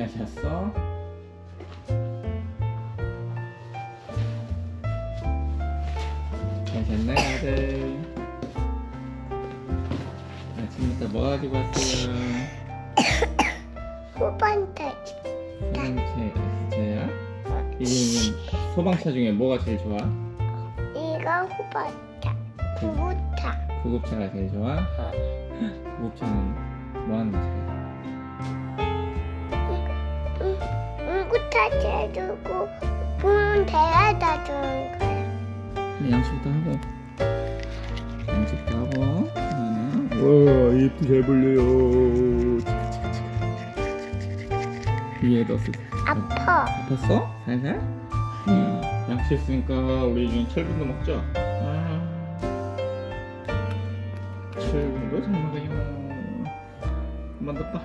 잘 잤어? 잘 잤나요, 아들? 아침부터 뭐 가지고 왔어요? 후반대 소방차, 진짜야? 이 소방차 중에 뭐가 제일 좋아? 이거 후반대 구구차 구급차가 제일 좋아? 구급차는 뭐 하는 차야? 구구차 재주고 문 대야다 주는 거야. 네, 양치부터 하고. 양치부터 하고. 하나 와 예쁘게 잘 벌려요. 위에 넣었어 아파. 아팠어? 살살? 양치 했으니까 우리 이제 철분도 먹자. 아. 철분도 잘 먹어요 한번 더 빠.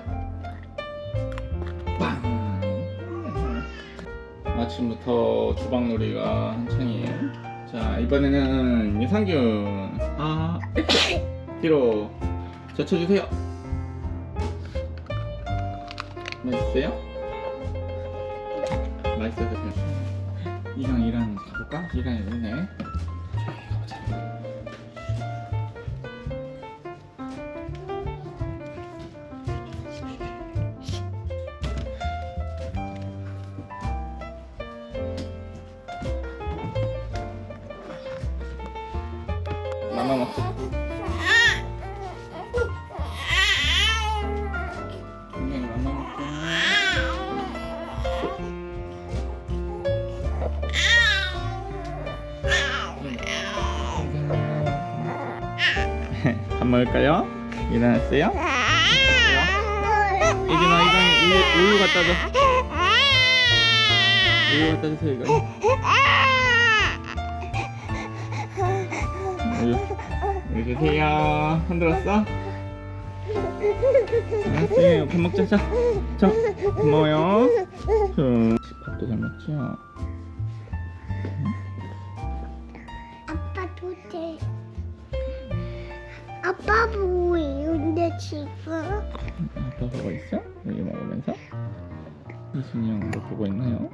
아침부터 주방놀이가 한창이에요. 자 이번에는 유산균. 아. 액션 뒤로 젖혀주세요. 맛있어요? 맛있어서 그냥 이랑 이랑 가볼까? 이랑 있네 마마 먹자 밥 먹을까요? 일어났어요? 이진아 이강이 우유, 갖다 줘 우유 갖다 주세요 이강 이 우유 우유 주세요 흔들었어? 알았어요 밥 먹자 자, 자 고마워요 자 밥도 잘 먹죠? 아빠 도대 아빠 보고 있는데 지금 아빠 보고 있어? 여기 먹으면서? 이순이 형도 보고 있나요?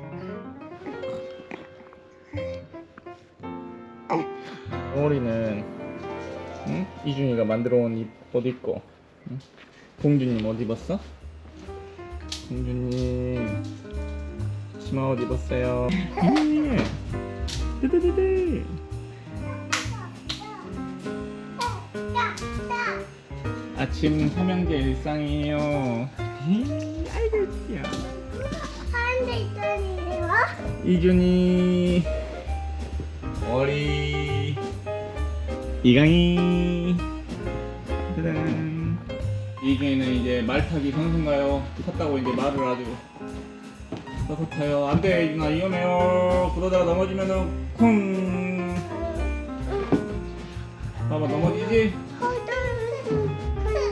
오리는 응? 이준이가 만들어 온 옷 입고 응? 공주님 옷 입었어? 공주님 치마 옷 입었어요 예. 뜨뜨뜨뜨 아침 삼형제 일상이에요 히, 아이고 귀여워 이준이 이강이 짜잔. 이준이는 이제 말 타기 선수인가요? 탔다고 이제 말을 아주 서서 타요. 안돼 이준아. 위험해요. 그러다가 넘어지면은 쿵. 봐봐 넘어지지?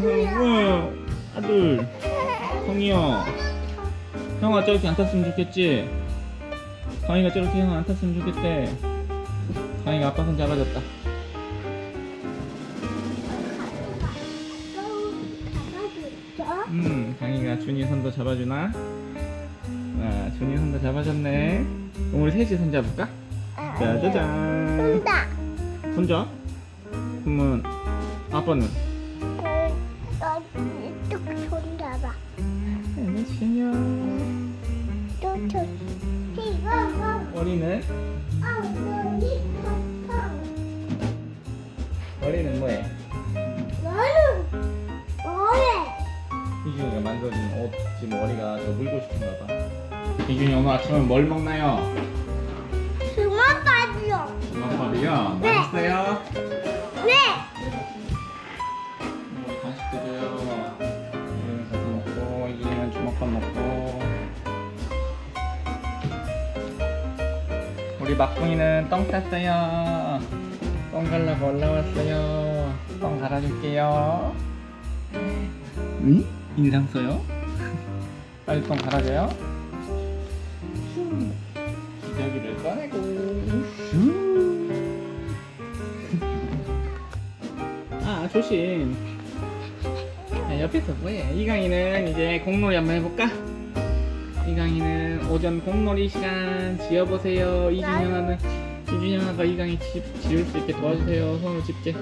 우와 아들. 형이요. 형아 저렇게 안 탔으면 좋겠지? 강이가 저렇게 형 안 탔으면 좋겠대. 강이가 아빠 손 잡아줬다 음 강이가 준이 손도 잡아주나? 아 준이 손도 잡아줬네 그럼 우리 셋이 손 잡을까? 짜자잔 온다 손 잡? 그러면 아빠는? 너뚝 손잡아 알겠어요 또또 이거 어리는? 아 여기 팡팡 어리는 뭐해? 이준이가 만들어준 옷 지금 머리가 저 물고 싶은가 봐 이준이 오늘 아침에 뭘 먹나요? 빠져 주먹밥이요? 네. 맛있어요? 네 어, 간식도 줘요 이준이 가서 먹고 이준이는 주먹밥 먹고 우리 막둥이는 똥 쌌어요 똥 갈라고 올라왔어요 똥 갈아줄게요 응? 인상 써요? 빨리 똥 갈아줘요 기저귀를 꺼내고 슈. 아 조심 자, 옆에서 뭐해 이강이는 이제 공놀이 한번 해볼까? 이강이는 오전 공놀이 시간 지어보세요. 이준영아는 이준영아가 이강이 집 지을 수 있게 도와주세요. 손으로 집게.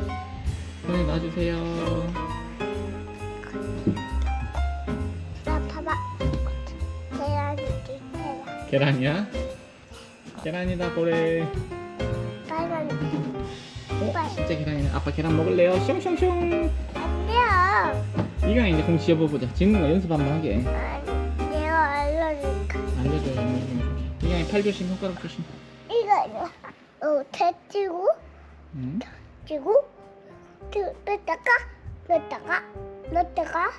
손에 놔주세요. 계란. 계란이야? 계란이다 보래. 빨간. 어? 진짜 계란이네. 아빠 계란 먹을래요? 숑숑숑. 안 돼요. 이강이 이제 공 지어보자. 짓는 거 연습 한번 하게. 아니, 내가 알려줄까. 알려줘요. 이강이 팔 조심, 손가락 조심. 이거 어 대치고 응? 치고 넣다가 넣다가 넣다가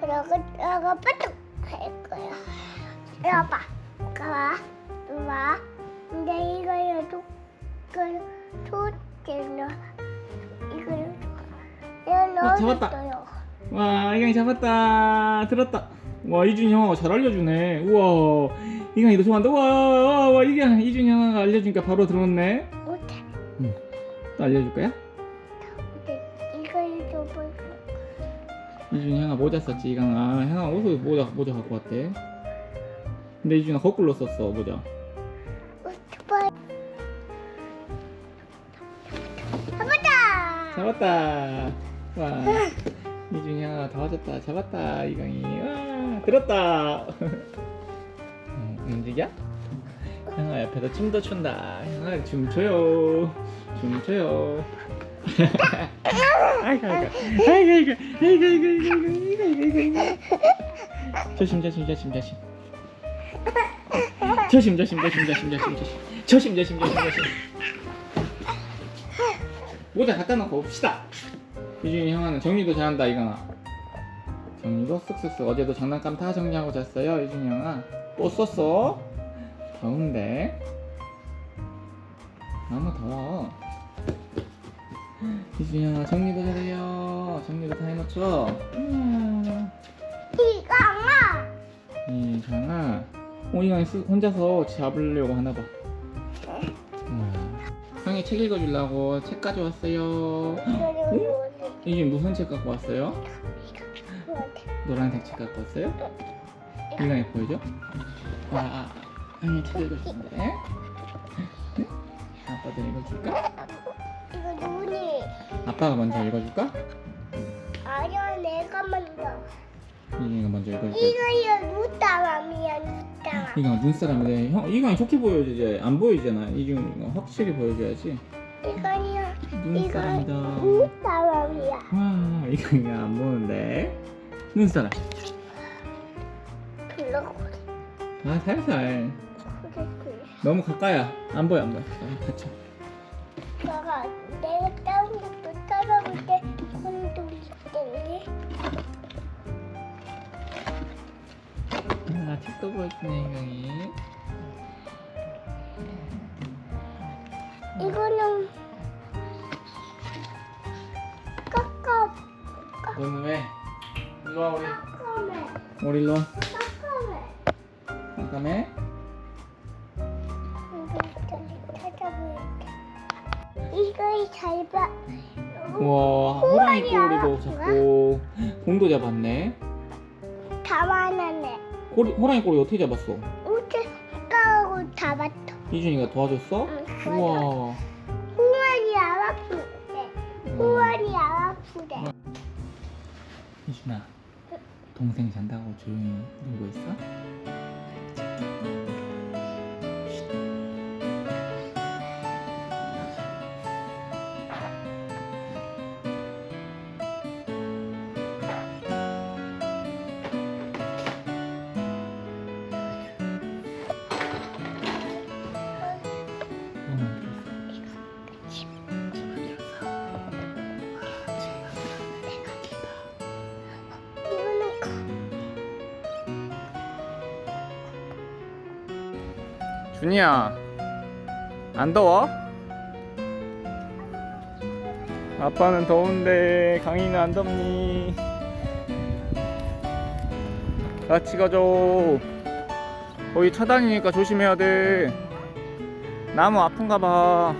그러고 내가 빠뚝 할 거야. 이거 봐. 봐. 봐. 근데 이거 도 그, 소재는 이거 이거 어, 잡았다. 넣었어요. 와 이강이 잡았다. 들었다. 와 이준이 형아가 잘 알려주네. 우와. 이강이 너 좋아한다. 우와 와 이강 이준이 형아가 알려주니까 바로 들었네. 못해. 또 알려줄 거야? 근데 이거 줘볼 이준이 형아 모자 썼지 이강아. 형아 옷을 모자 모자 갖고 왔대 근데 이준이가 거꾸로 썼어 오토바이. 잡았다. 잡았다. 와 이준이 형아가 다 맞았다. 잡았다 이강이. 와 들었다. 음, 움직여? 형아 옆에서 춤도 춘다. 형아 춤춰요. 춤춰요. 아이고 아이고. 아이고 아이고. 아이고 아이고 아이고 아이고 아이고. 조심 조심 조심 조심 조심 조심 조심 조심 조심 조심. 조심 조심 조심 조심. 모자 갖다 놓고 옵시다. 유준이 형아는 정리도 잘한다 이거나 정리도 쓱쓱쓱. 어제도 장난감 다 정리하고 잤어요 유준이 형아. 또 썼어. 더운데. 너무 더워. 유준이 형아 정리도 잘해요. 정리도 다 해놓죠 쓰- 혼자서 잡으려고 하나봐 형이 책 읽어주려고 책 가져왔어요 이거는 이게 무슨 책 갖고 왔어요? 노란색 책 갖고 왔어요? 보여줘? 아, 아 형이 책 읽어주는데 네? 아빠도 읽어줄까? 이거 눈이 아빠가 먼저 읽어줄까? 아니야 내가 먼저. 이강이가 먼저 읽어줄까? 이거야 눈사람이야 눈사람. 이강아 눈사람인데 형 이강이 좋게 보여주지 안 보이잖아. 이중이가 확실히 보여줘야지. 이거야 눈사람이다. 눈사람이야. 와 이강이가 안 보는데. 눈사람. 아 살살. 너무 가까이야. 안 보여 안 보여. 아, 내가 내가 책도 보여주네 이강이 이거는 까까 너는 왜? 일로 와 우리 까까매 우리 일로 와 까까매. 잠깐만 이거 찾아볼게. 이거 잘 봐. 우와 호랑이 꼬리도 잡고 공도 잡았네 다 많았네. 꼬리, 호랑이 꼬리 어떻게 잡았어? 우체 까고 잡았어. 이준이가 도와줬어? 응, 우와 호환이 안 아프대. 호환이 안 아프대. 이준아 동생 잔다고 조용히 놀고 있어? 준이야 안 더워? 아빠는 더운데 강이는 안 덥니? 같이 가죠 거기 차단이니까 조심해야 돼 나무 아픈가 봐